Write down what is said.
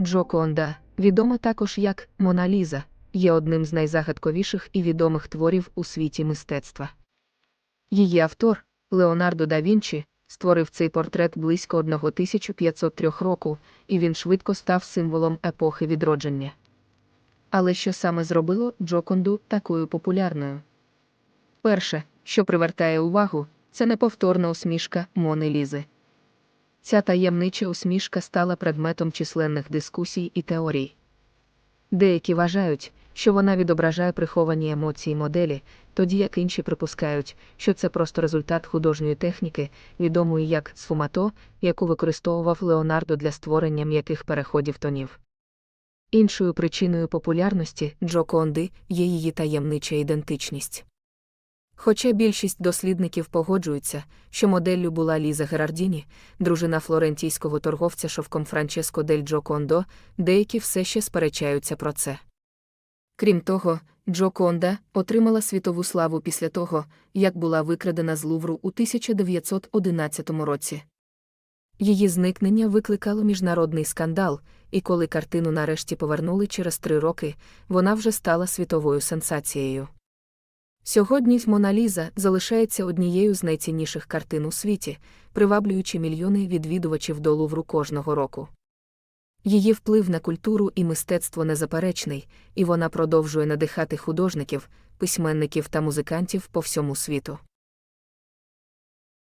Джоконда, відома також як Мона Ліза, є одним з найзагадковіших і відомих творів у світі мистецтва. Її автор, Леонардо да Вінчі, створив цей портрет близько 1503 року, і він швидко став символом епохи відродження. Але що саме зробило Джоконду такою популярною? Перше, що привертає увагу, це неповторна усмішка Мони Лізи. Ця таємнича усмішка стала предметом численних дискусій і теорій. Деякі вважають, що вона відображає приховані емоції моделі, тоді як інші припускають, що це просто результат художньої техніки, відомої як сфумато, яку використовував Леонардо для створення м'яких переходів тонів. Іншою причиною популярності Джоконди є її таємнича ідентичність. Хоча більшість дослідників погоджуються, що моделлю була Ліза Герардіні, дружина флорентійського торговця шовком Франческо дель Джокондо, деякі все ще сперечаються про це. Крім того, Джоконда отримала світову славу після того, як була викрадена з Лувру у 1911 році. Її зникнення викликало міжнародний скандал, і коли картину нарешті повернули через три роки, вона вже стала світовою сенсацією. Сьогодні Мона Ліза залишається однією з найцінніших картин у світі, приваблюючи мільйони відвідувачів до Лувру кожного року. Її вплив на культуру і мистецтво незаперечний, і вона продовжує надихати художників, письменників та музикантів по всьому світу.